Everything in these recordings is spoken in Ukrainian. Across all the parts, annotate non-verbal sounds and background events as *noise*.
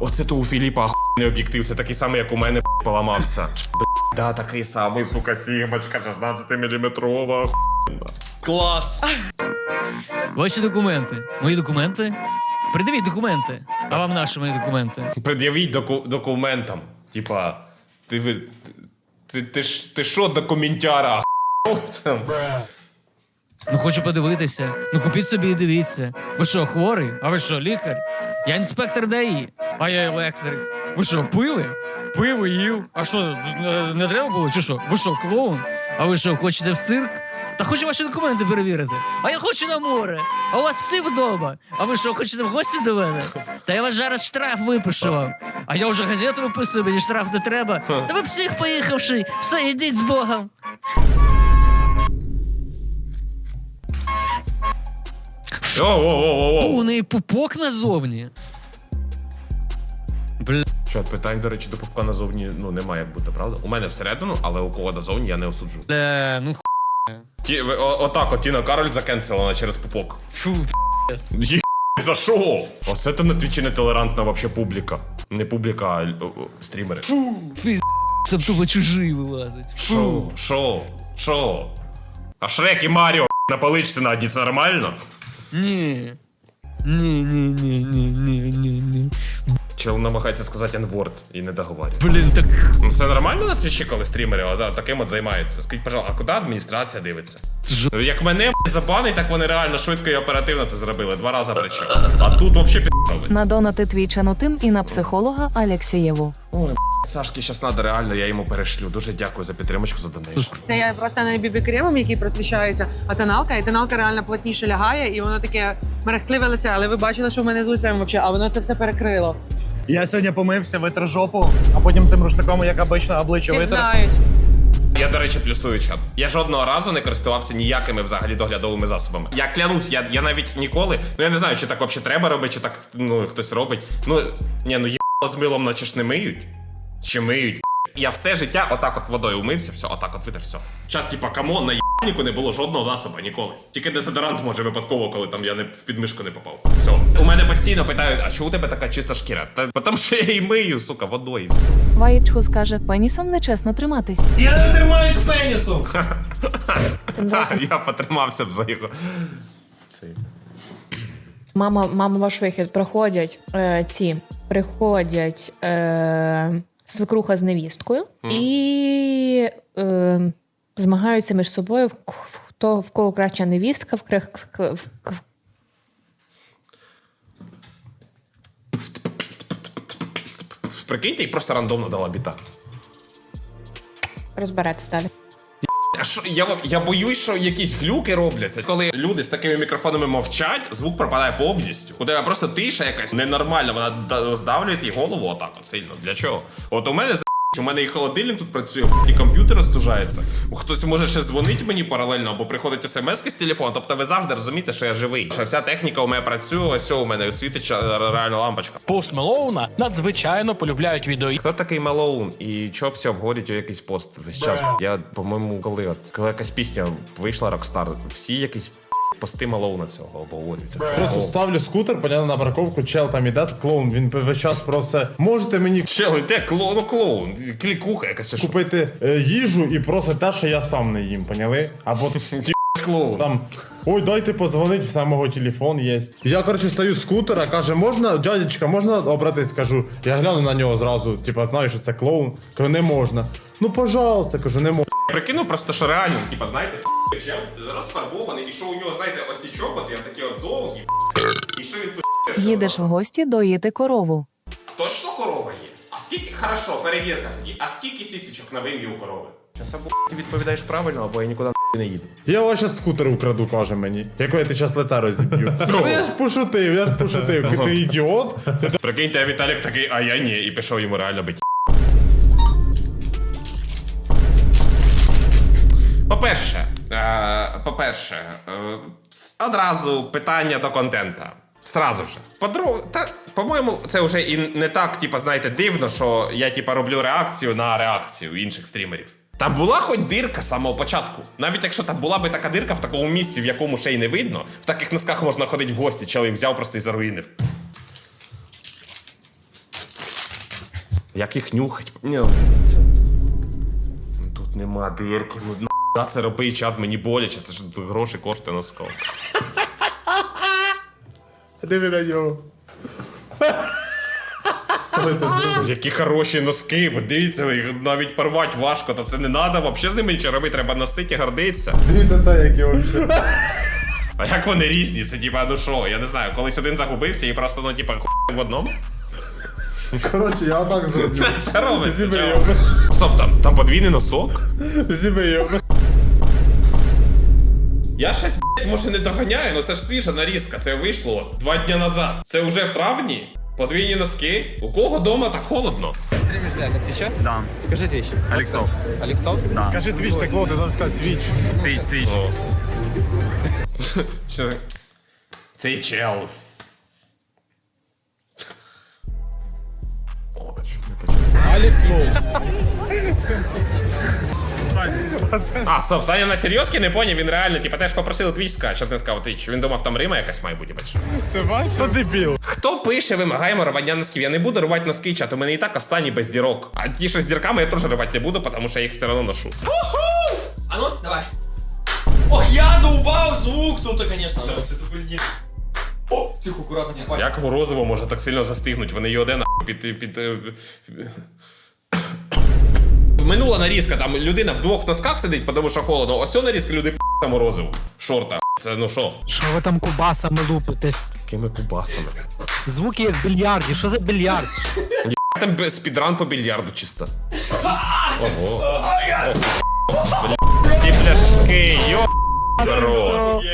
Оце то у Філіпа охуєнний об'єктив, це такий самий, як у мене поламався. Да, такий самий, сука, сімочка, 16 мм. Клас. Ваші документи. Мої документи. Придивіть документи. А вам наші мої документи. Пред'явіть доку документам. Типа, ти ви. Ти, ти, ж- ти що документяра? Ну хочу подивитися. Ну купіть собі і дивіться. Ви що, хворий? А ви що, лікар? Я інспектор ДАІ, а я електрик. Ви що, пили? Пиво їв. А що, не, не треба було? Чи що? Ви що, клоун? А ви що, хочете в цирк? Та хочу ваші документи перевірити. А я хочу на море. А у вас всі вдома. А ви що, хочете в гості до мене? Та я вас зараз штраф випишу вам. А я вже газету виписую, мені штраф не треба. Та ви псих поїхавши. Все, ідіть з Богом. О, о, о, о, У неї пупок назовні. Бля. Що, питань, до речі, до пупка назовні ну, немає як бути, правда? У мене всередину, але у кого назовні я не осуджу. Бля, ну Ті, ви- о, отак, от Тіна Кароль закенселена через пупок. фу. Є, за що? Оце то на твічі нетолерантна вообще публіка. Не публіка, а о, о, стрімери. Там тупо чужий вилазить. Шо? Шо? Шо? А Шрек і Маріо на паличці на одні, це нормально? Ні. Ні, ні, ні, ні, ні, ні, ні. Чел намагається сказати N-word і не договорює. Блін, так. Ну це нормально на твічі, коли стрімери а, да, таким от займаються? Скажіть, пожалуйста, а куди адміністрація дивиться? Ж- Як мене забанить, так вони реально швидко і оперативно це зробили. Два рази причем. А тут взагалі підробиться. Надонати твічану тим і на психолога Алексєєву. Ой, Сашки, щас надо реально, я йому перешлю. Дуже дякую за підтримочку, за донейшн. Це я просто не бібі-кремом, який просвіщається, а тоналка, і тоналка реально плотніше лягає, і воно таке мерехтливе лице. Але ви бачили, що в мене з лицем взагалі, а воно це все перекрило. Я сьогодні помився, витер жопу, а потім цим рушником, як обично, обличчя Всі витер. знають. Я, до речі, плюсую чат. Я жодного разу не користувався ніякими взагалі доглядовими засобами. Я клянусь, я, я навіть ніколи. Ну я не знаю, чи так взагалі треба робити, чи так ну хтось робить. Ну ні, ну з милом, наче ж не миють. Чи миють? Я все життя отак от водою умився, все, отак от витер, все. Чат, типа, камон, на єбніку не було жодного засобу ніколи. Тільки дезодорант може випадково, коли там я не в підмишку не попав. Все. У мене постійно питають, а чого у тебе така чиста шкіра? Та тому що я її мию, сука, водою. і все. Ваїчху скаже, пенісом нечесно триматись. Я не тримаюсь пенісом! *laughs* Я потримався б за його. Цей. Мама, мама, ваш вихід. Приходять е, ці, приходять е, свекруха з невісткою і е, змагаються між собою, хто в кого краща невістка, в, крих- в, в, в, Прикиньте, і просто рандомно дала біта. розберетесь далі. А що, я, я боюсь, що якісь глюки робляться. Коли люди з такими мікрофонами мовчать, звук пропадає повністю. У тебе просто тиша якась ненормальна, вона здавлює їй голову отак от сильно. Для чого? От у мене у мене і холодильник тут працює, і комп'ютер розтужається. Хтось може ще дзвонить мені паралельно, або приходить смс з телефону. Тобто ви завжди розумієте, що я живий. Що вся техніка у мене працює, ось у мене світить реально лампочка. Пост Мелоуна надзвичайно полюбляють відео Хто такий Мелоун і чого всі обговорюють у якийсь пост весь час? Я, по-моєму, коли от коли якась пісня вийшла Rockstar, всі якісь пости Малоуна цього обговорюються. Просто ставлю скутер, понятно, на парковку, чел там іде, клоун, він весь час просто можете мені Чел, де клоун, ну клоун, клікуха якась купити е, їжу і просить те, що я сам не їм, поняли? Або *laughs* клоун. там, ой, дайте подзвонить, в самого телефон є. Я, коротше, стою з скутера, каже, можна, дядечка, можна обратись, кажу, я гляну на нього зразу, типа, знаю, що це клоун. Кажу, не можна. Ну, пожалуйста, кажу, не можна. Прикинув просто, що реально, типа, знаєте, чел розфарбований, і що у нього, знаєте, оці чоботи, я такі от довгі, і що він по Їдеш в гості доїти корову. Точно корова є? А скільки, хорошо, перевірка тоді, а скільки сісічок на вим'ї у корови? Зараз або ти відповідаєш правильно, або я нікуди не їду. Я вас щас скутер украду, каже мені. Якої ти час лице розіб'ю. *laughs* Ну я ж пошутив, я ж пошутив. Ти ідіот. Прикиньте, Віталік такий, а я ні, і пішов йому реально бить. По-перше, е, по-перше, е, одразу питання до контента. Сразу же. По-друге, та, по-моєму, це вже і не так, типа, знаєте, дивно, що я типа роблю реакцію на реакцію інших стрімерів. Там була хоч дирка з самого початку. Навіть якщо там була би така дирка в такому місці, в якому ще й не видно, в таких носках можна ходити в гості, чоловік взяв просто і заруїнив. Як їх нюхать? Ні, це... Тут нема дирки. Ну, нахуя це робить чат, мені боляче, це ж гроші коштує носков. Диви на нього. Які хороші носки, бо дивіться, їх навіть порвати важко, то це не треба, взагалі з ними нічого робити, треба носити і гордитися. Дивіться це, як його. А як вони різні? Це типа, ну що, я не знаю, колись один загубився і просто, ну, типа, хуй в одному. Коротше, я отак *laughs* зроблю. Що робиться? Стоп, там, там подвійний носок? Його. Я щось, блядь, може не доганяю, але це ж свіжа нарізка, це вийшло два дні назад. Це вже в травні? Подвійні носки? У кого дома так холодно? Скажи твіч, так лоти, треба сказати твіч. О. *laughs* Що? Цей чел. Почув. А, стоп, Саня на серйозки не поняв, він реально, типа, теж попросив Twitch сказати, що не сказав Twitch. Він думав, там Рима якась має бути, бачиш. Ти бачиш? Дебіл? Хто пише, вимагаємо рвання носків? Я не буду рвати носки, чат, у мене і так останні без дірок. А ті, що з дірками, я теж рвати не буду, тому що я їх все одно ношу. А ну, давай. Ох, я доубав звук тут, конечно. Да, це тупо льдін. О, тихо, акуратно, не бачу. Як морозиво може так сильно застигнуть? Вони його де нахуй під. під. е, Минула нарізка, там людина в двох носках сидить, тому що холодно. Ось нарізка люди п***та морозиво. В шортах. Це ну що? Що ви там кубасами лупите? Якими кубасами? Звуки як в більярді. Що за більярд? Там спідран по більярду чисто. Ого. Бля, Всі пляшки, йо. Рот.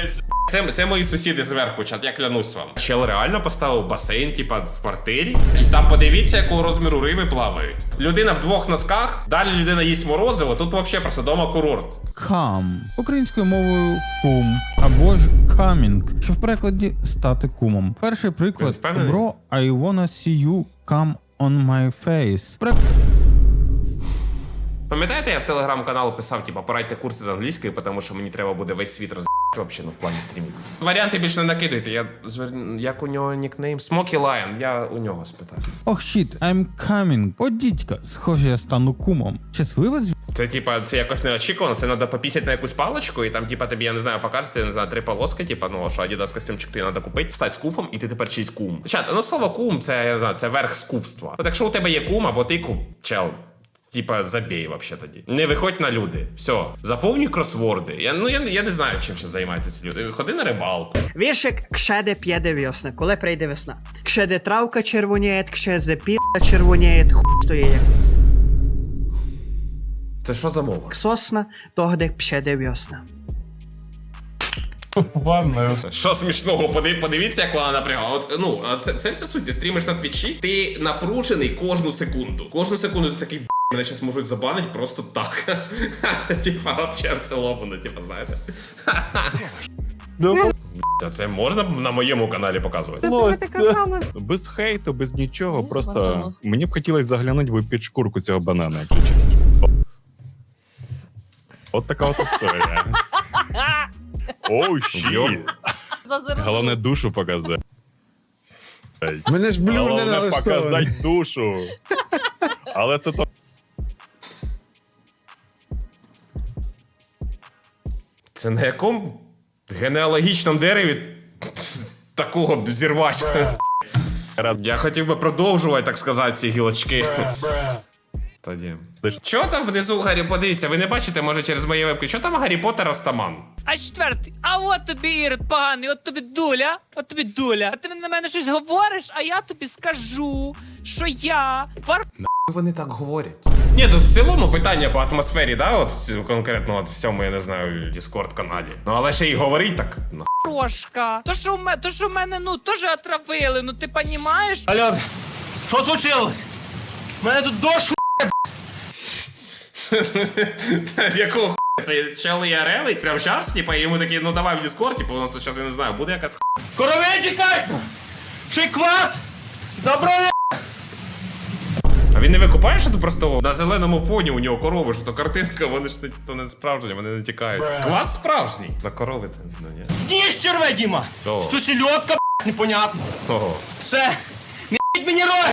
Це, це мої сусіди зверху, чат, я клянусь вам. Чел реально поставив басейн, типа, в квартирі. І там подивіться, якого розміру риби плавають. Людина в двох носках, далі людина їсть морозиво, тут взагалі просто дома курорт. Кам українською мовою кум або ж камінг, що в перекладі стати кумом. Перший приклад? Bro, I wanna see you come on my face. Пре- Пам'ятаєте, я в телеграм-канал писав, типа, порадьте курси з англійської, тому що мені треба буде весь світ роз вообще, ну, в плані стрімів. Варіанти більше не накидайте. Я звер... як у нього нікнейм? Смокі Лайон, я у нього спитав. Ох, щіт, I'm coming. О, дідька, схоже, я стану кумом. Щасливе Це типа, це якось неочікувано, це треба попісять на якусь паличку, і там, типа, тобі, я не знаю, покажеться, я не знаю, три полоски, типа, ну, що Adidas костюмчик тобі треба купити, стати з куфом, і ти тепер чийсь кум. Чат, ну слово кум, це я не знаю, це верх скупства. От якщо у тебе є кум, або ти кум, чел. Типа, забій вообще тоді. Не виходь на люди. Все, заповнюй кросворди. Я, ну, я, я не знаю, чим ще займаються ці люди. Ходи на рибалку. Віршик кшеде п'єде весна, коли прийде весна. Кшеде травка червоніє, кшеде піта червоніє, хуй як Це що за мова? сосна, тогде пшеде весна. Що смішного? Подив, подивіться, як вона напрягала. От, ну, це, це все суть. Ти стрімиш на твічі, ти напружений кожну секунду. Кожну секунду ти такий, «Б**, мене зараз можуть забанить просто так. *laughs* Типа, вообще в цілому, ну, типа, знаєте. Та це можна на моєму каналі показувати? Без хейту, без нічого. Просто мені б хотілося заглянути під шкурку цього банана, якщо чесно. От така от історія. *laughs* Оу, щі. Головне душу показати. Мене ж блюр не Головне налаштований. показати душу. Але це то. Це на якому генеалогічному дереві такого б зірвати? Я хотів би продовжувати, так сказати, ці гілочки. Тоді. Що там внизу Гаррі? Подивіться, ви не бачите, може, через мої вебки, що там Гаррі Поттер Растаман? А четвертий, а от тобі Ірод поганий, от тобі дуля, от тобі дуля. А ти на мене щось говориш, а я тобі скажу, що я вар... Вони так говорять. Ні, тут в цілому питання по атмосфері, да, от ці- конкретно от в цьому, я не знаю, Discord каналі. Ну але ще й говорить так. Ну. Трошка. То, що в мене, то, що в мене, ну, теж отравили, ну ти понімаєш? Алло, що случилось? Мене тут дощ Це якого хуя? Це чел ІРЛ, прямо зараз, типа, і йому такі, ну давай в Discord, типу, у нас зараз, я не знаю, буде якась хуйня. Коровей тікайте! Й квас! Забрали! Він не викупає, що то просто на зеленому фоні у нього корови, що то картинка, вони ж не, то не справжні, вони не тікають. Квас справжній. На корови то, ну ні. Ні, черве, Діма! О. Що сільотка, б***ь, непонятно. Ого. Все, не б***ь мені рой!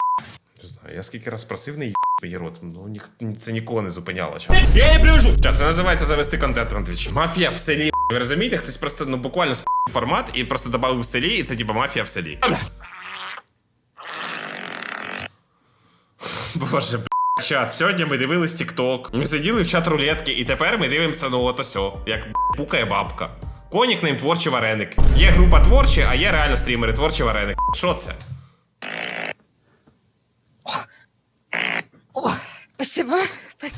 Не знаю, я скільки раз просив не їб її рот, ну ніх, це нікого не зупиняло. Я її привожу! Чат, це називається завести контент на твічі. Мафія в селі. Ви розумієте, хтось просто ну буквально сп формат і просто додав в селі, і це типа мафія в селі. *laughs* Боже. Чат, сьогодні ми дивились TikTok, Ми сиділи в чат рулетки, і тепер ми дивимося, ну от осьо, як пукає бабка. Конік ним творчі вареники. Є група творчі, а є реально стрімери творчі вареники. Що це? Спасибо.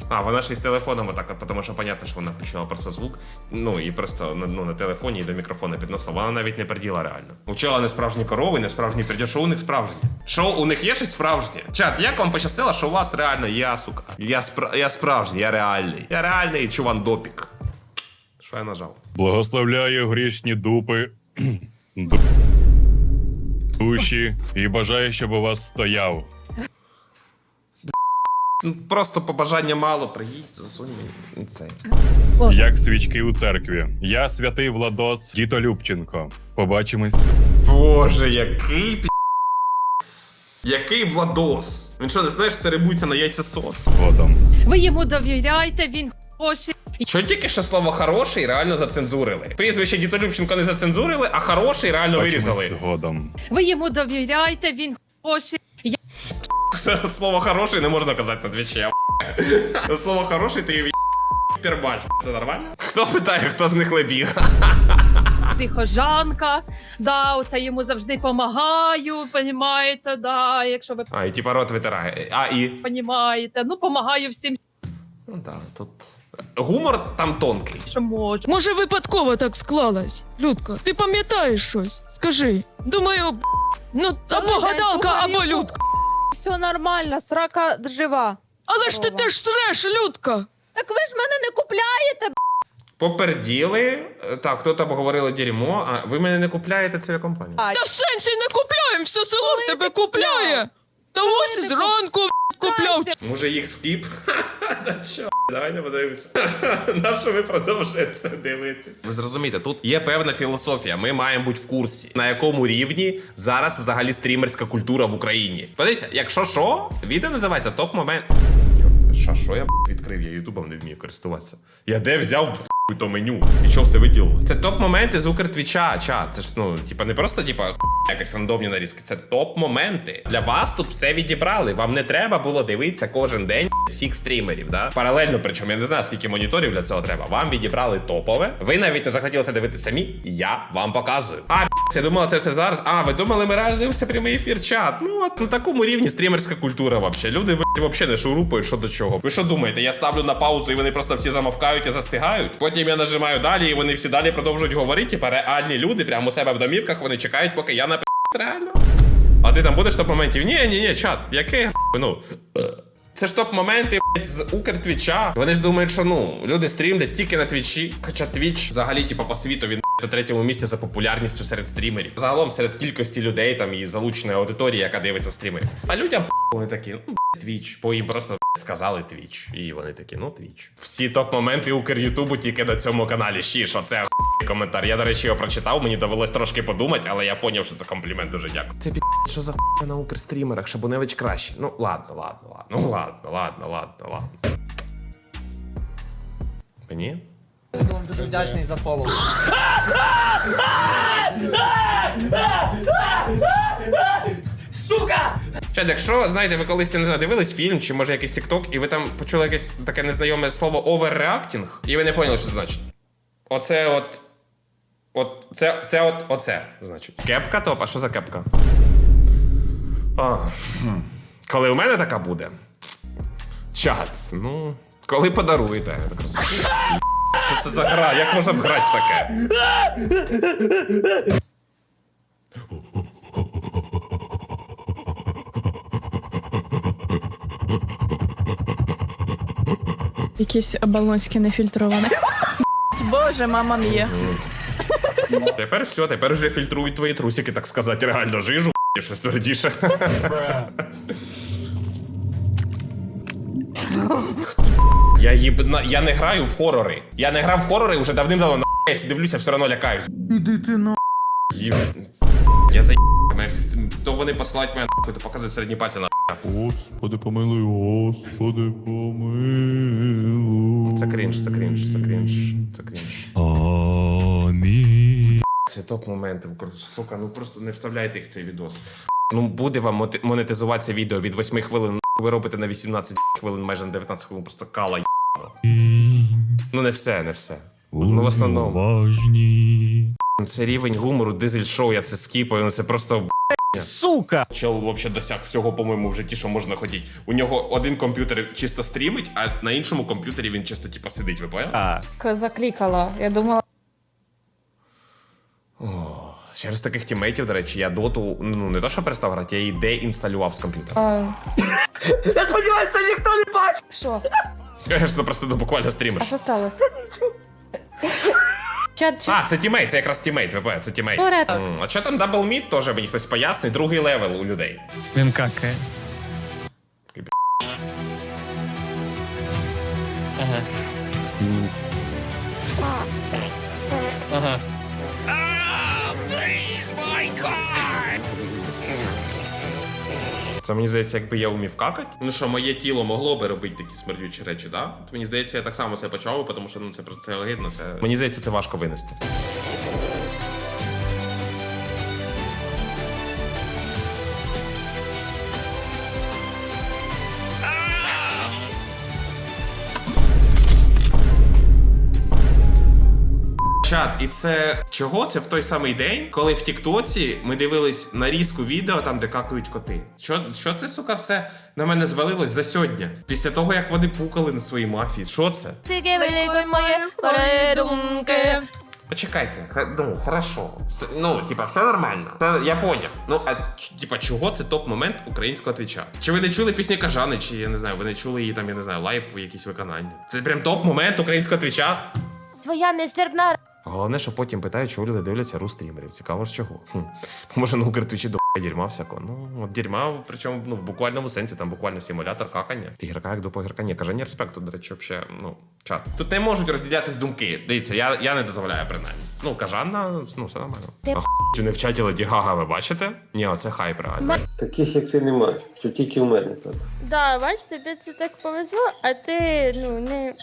А, вона ж із телефоном отак, от, тому що понятно, що вона включила просто звук. Ну і просто на- ну, на телефоні і до мікрофона підносила. Вона навіть не приділа реально. Учила не справжні корови, не справжні приділ. Що у них справжнє? Що у них є щось справжнє? Чат, як вам пощастило, що у вас реально я, сука. Я, спра... я справжній, я реальний. Я реальний чуван допік. Що я нажав? Благословляю грішні дупи, *clears throat* ду- душі і бажаю, щоб у вас стояв. Ну, Просто побажання мало, приїдь, засунь мені цей. Як свічки у церкві. Я святий Владос Діто Любченко. Побачимось. Боже, який пі... Який Владос? Він що, не знаєш, це рибується на яйця сос? Згодом. Ви йому довіряйте, він хороший. Що тільки що слово хороший реально зацензурили. Прізвище Дітолюбченко не зацензурили, а хороший реально Побачимось вирізали. згодом. Ви йому довіряйте, він хороший. Слово хороший не можна казати на твічі. я. Слово хороший ти в пербач. Це нормально? Хто питає, хто з них лебіг? прихожанка, да, оце йому завжди помагаю, понімаєте, да, якщо ви А, і типа рот витирає. А, і. понімаєте, ну помагаю всім, Ну так, тут. Гумор там тонкий. що можу. Може, випадково так склалось? Людка, ти пам'ятаєш щось? Скажи. Думаю, б**, ну або гадалка, або людка. Все нормально, срака жива. Але ж ти теж среш, людка. Так ви ж мене не купляєте, Поперділи. Е, Так, хто там говорили дерьмо, а ви мене не купляєте це компанія. Та в сенсі не купляємо, все село в тебе купляє. Та ось зранку купляв. Може їх скіп? *laughs* Та що? Давайте подивимося. *laughs* На що ви продовжуєте це дивитися? Ви зрозумієте, тут є певна філософія. Ми маємо бути в курсі, на якому рівні зараз взагалі стрімерська культура в Україні. Подивіться, якщо що, відео називається топ момент. Що, що я відкрив? Я ютубом не вмію користуватися. Я де взяв то меню і що все виділило? Це топ-моменти з Укртвіча, чат. Це ж ну, типа не просто типа якась рандомні нарізки. Це топ-моменти. Для вас тут все відібрали. Вам не треба було дивитися кожен день всіх стрімерів. Да? Паралельно, причому я не знаю, скільки моніторів для цього треба. Вам відібрали топове. Ви навіть не захотіли це дивитися самі. Я вам показую. А я думала, це все зараз. А, ви думали, ми реально дивимося прямий ефір чат. Ну от на такому рівні стрімерська культура вообще. Люди взагалі не шурупають, що до чого. Ви що думаєте? Я ставлю на паузу і вони просто всі замовкають і застигають. Потім я нажимаю далі, і вони всі далі продовжують говорити. Типа реальні люди прямо у себе в домівках, вони чекають, поки я напи реально. А ти там будеш топ моментів? Ні, ні, ні, чат, яке ну. Це ж топ-моменти блядь, з Укртвіча. Вони ж думають, що ну люди стрімлять тільки на твічі. Хоча твіч взагалі, типу, по світу він на третьому місці за популярністю серед стрімерів. Загалом серед кількості людей там і залученої аудиторії, яка дивиться стрімери. А людям вони такі, ну твіч, бо їм просто сказали твіч. І вони такі, ну твіч. Всі топ-моменти Укр Ютубу тільки на цьому каналі. Ще що це охуєнний коментар. Я, до речі, його прочитав, мені довелось трошки подумати, але я поняв, що це комплімент дуже дякую. Це пі... що за хуйня на укрстрімерах, Шабуневич краще. Ну ладно, ладно, ладно. Ну ладно, ладно, ладно, ладно. Мені? Дуже вдячний за фоллоу. Сука! Чат, якщо знаєте, ви колись я не знаю, дивились фільм чи може якийсь TikTok, і ви там почули якесь таке незнайоме слово оверреактінг, і ви не поняли, що це значить. Оце от. От це, це от оце, значить. Кепка топ, а що за кепка? А, хм. Коли у мене така буде. Чат, ну. Коли подаруєте, я так розумію. Що це за гра? Як можна вграти в таке? Якісь оболонські нефільтровані. Боже, мама мія. Тепер все, тепер вже фільтрують твої трусики, так сказати, реально жижу, щось твердіше. Я їбна, я не граю в хорори. Я не грав в хорори уже давним-давно на я ці дивлюся, все одно лякаюсь. Іди ти на. Їб... Я за то вони посилають мене нахуй, то показують середні пальці на Господи, помилуй, Господи, помилуй. Це крінж, це крінж, це крінж, це крінж. Амінь. Це топ моменти. Сука, ну просто не вставляйте їх в цей відос. Ну буде вам монетизуватися відео від 8 хвилин. Ви робите на 18 хвилин, майже на 19 хвилин, просто кала. Ну не все, не все. Ну в основному. Важні. Це рівень гумору, дизель шоу, я це скіпаю, ну це просто. Сука! Чел взагалі досяг всього, по-моєму, в житті, що можна хотіти. У нього один комп'ютер чисто стрімить, а на іншому комп'ютері він чисто типа сидить, ви поняли? А, Заклікала. Я думала, Через таких тімейтів, до речі, я доту ну не то, що перестав грати, я її деінсталював з комп'ютера. а, *laughs* Я сподіваюся, ніхто не бачить. що? Конечно, просто ну, буквально А що сталося? Чат, А, це тімейт, це якраз тімейт, поняли, це тімейт. М, А що там дабл мід, теж мені хтось пояснить, другий левел у людей. Він какає. Ага. Ага. Це мені здається, якби я умів какати. Ну що, моє тіло могло би робити такі смердючі речі, да? От мені здається, я так само це почав, тому що ну це про це огидно. Це мені здається, це важко винести. Це чого? Це в той самий день, коли в Тіктоці ми дивились нарізку відео там, де какають коти. Що, що це, сука, все на мене звалилось за сьогодні? Після того, як вони пукали на своїй мафії. Що це? Почекайте, ну хорошо. Все, ну, типа, все нормально. Це я поняв. Ну, а типа, чого це топ-момент українського твіча? Чи ви не чули пісні Кажани, чи я не знаю, ви не чули її там, я не знаю, лайв в якісь виконання? Це прям топ-момент українського твіча. Твоя нестерпна Головне, що потім питають, чого люди дивляться ру стрімерів. Цікаво ж чого. Хм. Може, на Укртвічі до дерьма всякого. Ну, от дерьма, причому ну, в буквальному сенсі, там буквально симулятор какання. Ігрока як до погірка. Ні, кажання респекту, до речі, взагалі, ну, чат. Тут не можуть розділятись думки. Дивіться, я, я не дозволяю принаймні. Ну, кажанна, ну, все нормально. Ти- А не в чаті Леді Гага, ви бачите? Ні, оце хайп реально. Таких, як ти, немає. Це тільки у мене так. Да, бач, тобі це так повезло, а ти ну не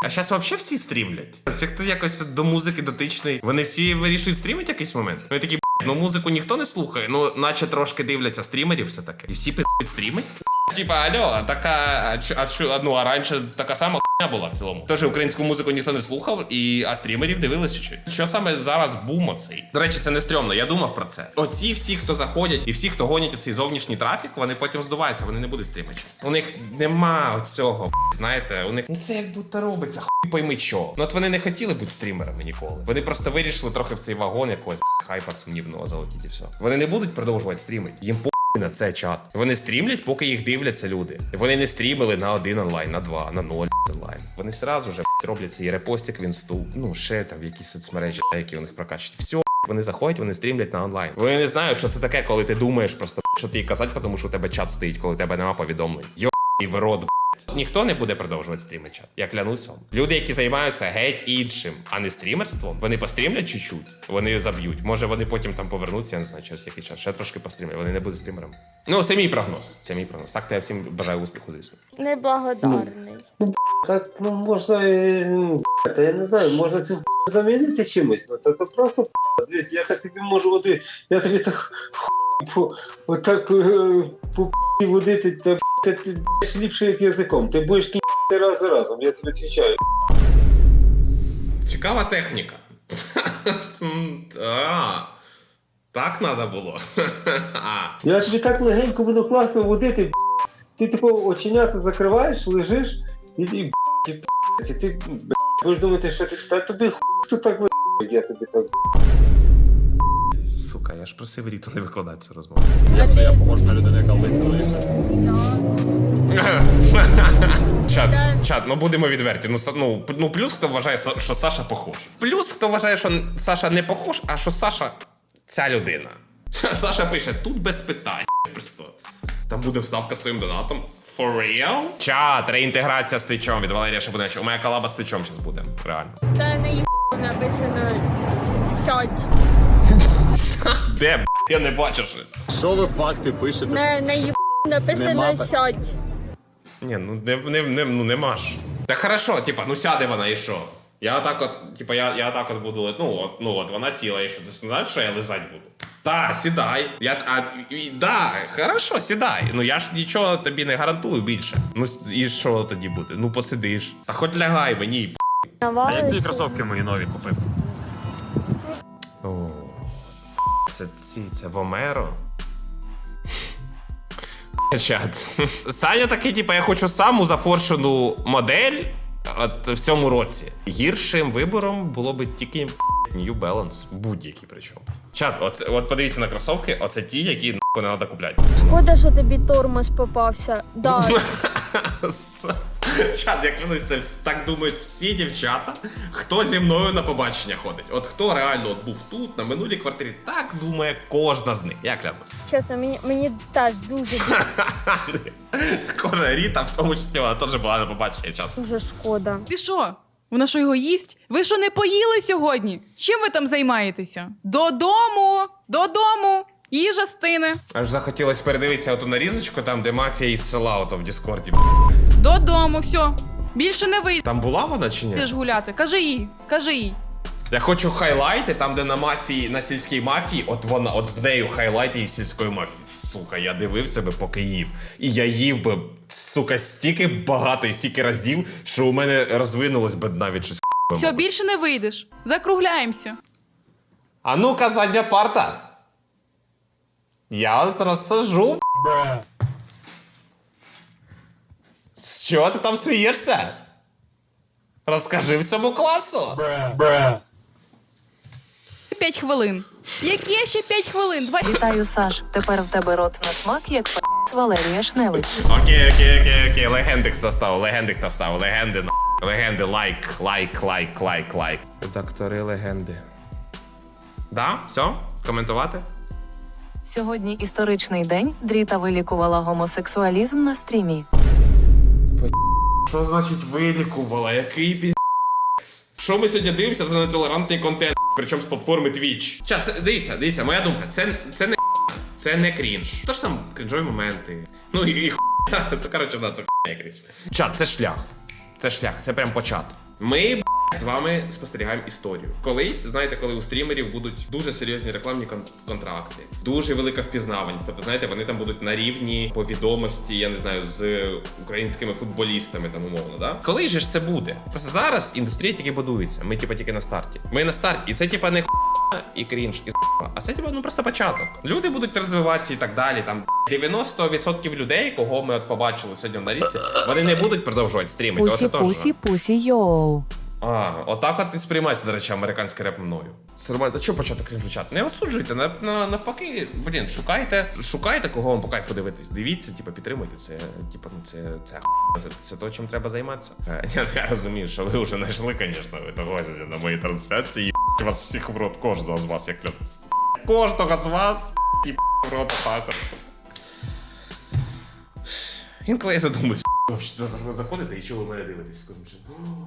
А зараз взагалі всі стрімлять. Всі, хто якось до музики дотичний, вони всі вирішують стрімити якийсь момент. Ну і такі, «Б**, ну музику ніхто не слухає, ну наче трошки дивляться стрімерів все таки. І всі пиздять стрімить. Типа, алло, а така, а, чо- а, чо- ну, а раніше така сама хуйня була в цілому. Тож українську музику ніхто не слухав, і а стрімерів дивилися чи. Що саме зараз бум оцей? До речі, це не стрьомно, я думав про це. Оці всі, хто заходять, і всі, хто гонять цей зовнішній трафік, вони потім здуваються, вони не будуть стрімити. У них нема цього, знаєте, у них ну це як будто робиться, хуй пойми що. Ну от вони не хотіли бути стрімерами ніколи. Вони просто вирішили трохи в цей вагон якогось хайпа сумнівного залетіти і все. Вони не будуть продовжувати стрімити. Їм по на це чат. Вони стрімлять, поки їх дивляться люди. Вони не стрімили на один онлайн, на два, на ноль онлайн. Вони сразу же роблять цей репостик в інсту, ну ще там якісь соцмережі, які у них прокачать. Все, вони заходять, вони стрімлять на онлайн. Вони не знають, що це таке, коли ти думаєш просто що ти казати, тому що у тебе чат стоїть, коли тебе нема повідомлень. Йо і в рот, блядь. Ніхто не буде продовжувати стріми чат. Я клянусь вам. Люди, які займаються геть іншим, а не стрімерством, вони пострімлять чуть-чуть, вони заб'ють. Може вони потім там повернуться, я не знаю, через який час. Ще трошки пострімлять, вони не будуть стрімерами. Ну, це мій прогноз. Це мій прогноз. Так, то я всім бажаю успіху, звісно. неблагодарний. Так ну, можна, е, ну, та я не знаю, можна цю замінити чимось. Ну, то, то просто дивись, я так тобі можу, от, я тобі так отак е, по п***і водити, та ти ліпше як язиком. Ти будеш кінь**ти раз за разом, я тобі відповідаю. Цікава техніка. *laughs* Так треба було. *laughs* Я тобі так легенько буду класно водити, ти типу оченята закриваєш, лежиш і, і, б***, і ти б***, будеш думати, що ти та тобі хуй хто так ли, я тобі так. Сука, я ж просив Ріту не викладати цю розмову. Я вже я похож на людину, яка ликтується. *laughs* Чат, чат, ну будемо відверті. Ну, са- ну, п- ну плюс хто вважає, Са- що Саша похож. Плюс хто вважає, що Саша не похож, а що Саша ця людина. *laughs* Саша пише: тут без питань. *laughs* Просто. Там буде вставка з твоїм донатом. For real? Чат, реінтеграція з Твічом від Валерія Шабуневича. У мене колаба з Твічом зараз буде. Реально. Та не їб написано с- сядь. Де, б**? я не бачу щось. Що ви факти пишете? Не, не їб написано Нема. сядь. Ні, ну не, не, не, ну нема ж. Та хорошо, типа, ну сяде вона і що? Я отак от, типа, я, я отак от буду лет- ну от, ну от вона сіла і що, це ж не значить, що я лизать буду. Та, сідай. Я, а, і, да, хорошо, сідай. Ну я ж нічого тобі не гарантую більше. Ну с- і що тоді буде? Ну посидиш. А хоч лягай мені. п***. Навалися. мої нові купив? О, це ці, це Вомеро. Чат. Саня такий, типу, я хочу саму зафоршену модель от, в цьому році. Гіршим вибором було би тільки New Balance. Будь-який причому. Чат, от, от подивіться на кросовки, оце ті, які нахуй не треба купляти. Шкода, що тобі тормоз попався. Да. *laughs* *laughs* Чат, я клянусь, це так думають всі дівчата, хто зі мною на побачення ходить. От хто реально от був тут, на минулій квартирі, так думає кожна з них. Я клянусь. Чесно, мені, мені теж дуже, *laughs* Кожна Ріта, в тому числі, вона теж була на побачення чат. дуже шкода. Ти що? Вона що його їсть? Ви що не поїли сьогодні? Чим ви там займаєтеся? Додому! Додому! Їжа стине. Аж захотілося передивитися оту нарізочку, там, де мафія із села ото в Діскорді. Додому, все. Більше не вийдеш Там була вона чи ні? гуляти. Кажи їй, кажи їй. Я хочу хайлайти, там, де на мафії, на сільській мафії, от вона, от з нею хайлайти із сільської мафії. Сука, я дивився би, поки їв. І я їв би, сука, стільки багато і стільки разів, що у мене розвинулось би навіть щось. Все, більше не вийдеш. Закругляємося. А ну-ка, задня парта. Я вас розсажу. Що ти там смієшся? Розкажи всьому класу. П'ять хвилин. Яке ще п'ять хвилин? Два... Вітаю, Саш. Тепер в тебе рот на смак, як п***ць Валерія Шневич. Окей, окей, окей, окей. Легенди хто став, легенди хто став, легенди на. Легенди, лайк, лайк, лайк, лайк, лайк. Редактори легенди. Да? Все? Коментувати? Сьогодні історичний день. Дріта вилікувала гомосексуалізм на стрімі. Що значить вилікувала? Який пі... Що ми сьогодні дивимося за нетолерантний контент, причому з платформи Twitch? Ча, це дивіться, дивіться, моя думка, це, це не це не крінж. То ж там крінжові моменти. Ну і, і хуйня. *laughs* То коротше, да, це хуйня крінж. Чат, це шлях. Це шлях, це прям початок. Ми б**, з вами спостерігаємо історію. Колись, знаєте, коли у стрімерів будуть дуже серйозні рекламні кон- контракти, дуже велика впізнаваність. Тобто, знаєте, вони там будуть на рівні по відомості, я не знаю, з українськими футболістами, там умовно. Да? Коли же ж це буде? Просто зараз індустрія тільки будується. Ми, типа, тільки на старті. Ми на старті, і це типа не і крінж, і а це типа ну просто початок. Люди будуть розвиватися і так далі. Там 90% людей, кого ми от побачили сьогодні в нарізці, вони не будуть продовжувати стрімити. Пусі, пусі, пусі, йоу. А, отак от і сприймається, до речі, американський реп мною. Це нормально. Та чого почати крінжу чат? Не осуджуйте, на, на, навпаки, блін, шукайте, шукайте, кого вам по кайфу дивитись. Дивіться, типу, підтримуйте. Це, типу, ну це, це це, це то, чим треба займатися. Е, *laughs* Я, я розумію, що ви вже знайшли, звісно, ви того на моїй трансляції. Їбать вас всіх в рот, кожного з вас, як. *laughs* Кожного з вас, і в рот отак. от. Інколи я задумуюсь, *laughs* заходите і чого ви мене дивитесь? Скажу,